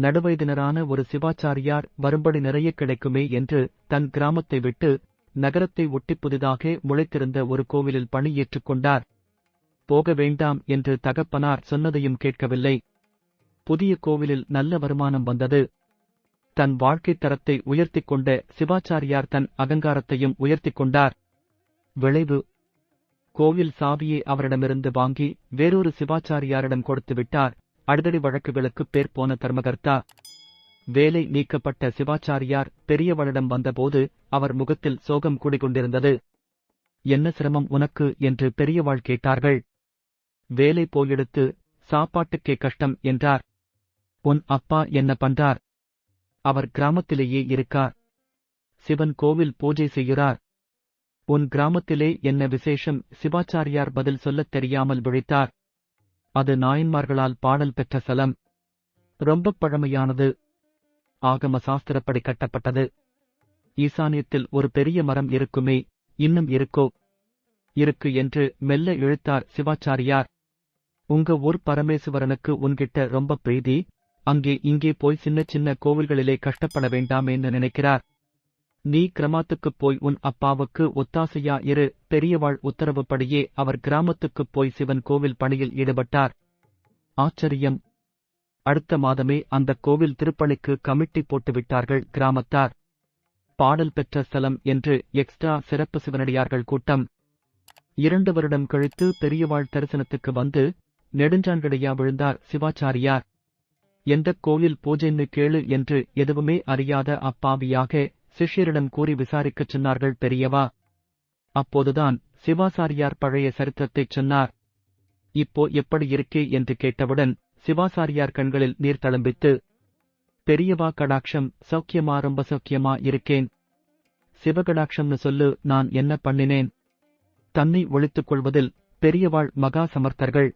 நடுவயதினரான ஒரு சிவாச்சாரியார் வரும்படி நிறைய கிடைக்குமே என்று தன் கிராமத்தை விட்டு நகரத்தை ஒட்டி புதிதாக முளைத்திருந்த ஒரு கோவிலில் பணியேற்றுக் கொண்டார். போக வேண்டாம் என்று தகப்பனார் சொன்னதையும் கேட்கவில்லை. புதிய கோவிலில் நல்ல வருமானம் வந்தது. தன் வாழ்க்கைத் தரத்தை உயர்த்திக் கொண்ட சிவாச்சாரியார் தன் அகங்காரத்தையும் உயர்த்திக் கொண்டார். விளைவு. கோவில் சாவியை அவரிடமிருந்து வாங்கி வேறொரு சிவாச்சாரியாரிடம் கொடுத்து விட்டார். அடுதடி வழக்குகளுக்கு பேர் போன தர்மகர்த்தா. வேலை நீக்கப்பட்ட சிவாச்சாரியார் பெரியவளிடம் வந்தபோது அவர் முகத்தில் சோகம் குடிகொண்டிருந்தது என்ன சிரமம் உனக்கு? என்று பெரியவாள் கேட்டார்கள். வேலை போயெடுத்து சாப்பாட்டுக்கே கஷ்டம் என்றார். உன் அப்பா என்ன பண்றார்? அவர் கிராமத்திலேயே இருக்கார். சிவன் கோவில் பூஜை செய்கிறார். உன் கிராமத்திலே என்ன விசேஷம்? சிவாச்சாரியார் பதில் சொல்லத் தெரியாமல் விழித்தார். அது நாயன்மார்களால் பாடல் பெற்ற சலம். ரொம்பப் பழமையானது. ஆகம சாஸ்திரப்படி கட்டப்பட்டது. ஈசானியத்தில் ஒரு பெரிய மரம் இருக்குமே இன்னும் இருக்கோ? இருக்கு என்று மெல்ல இழுத்தார் சிவாச்சாரியார். உங்க ஊர் பரமேசுவரனுக்கு உன்கிட்ட ரொம்ப பிரீதி. அங்கே இங்கே போய் சின்ன சின்ன கோவில்களிலே கஷ்டப்பட வேண்டாமேன்னு நினைக்கிறார். நீ கிராமத்துக்குப் போய் உன் அப்பாவுக்கு ஒத்தாசையா இரு. பெரியவாள் உத்தரவுப்படியே அவர் கிராமத்துக்குப் போய் சிவன் கோவில் பணியில் ஈடுபட்டார். ஆச்சரியம். அடுத்த மாதமே அந்த கோவில் திருப்பணிக்கு கமிட்டி போட்டுவிட்டார்கள் கிராமத்தார். பாடல் பெற்ற ஸ்தலம் என்று எக்ஸ்ட்ரா சிறப்பு சிவனடியார்கள் கூட்டம். இரண்டு வருடம் கழித்து பெரியவாள் தரிசனத்துக்கு வந்து நெடுஞ்சான்கடையா விழுந்தார் சிவாச்சாரியார். எந்த கோயில் பூஜைன்னு கேளு என்று எதுவுமே அறியாத அப்பாவியாக சிஷ்யரிடம் கூறி விசாரிக்கச் சொன்னார்கள் பெரியவா அப்போதுதான் சிவாசாரியார் பழைய சரித்திரத்தைச் சொன்னார். இப்போ எப்படி இருக்கே? என்று கேட்டவுடன் சிவாசாரியார் கண்களில் நீர் தளம்பித்து பெரியவா கடாட்சம் சௌக்கியமா ரொம்ப சௌக்கியமா இருக்கேன். சிவகடாட்சம்னு சொல்லு நான் என்ன பண்ணினேன்? தன்னை ஒழித்துக் கொள்வதில் பெரியவாள் மகா சமர்த்தர்கள்.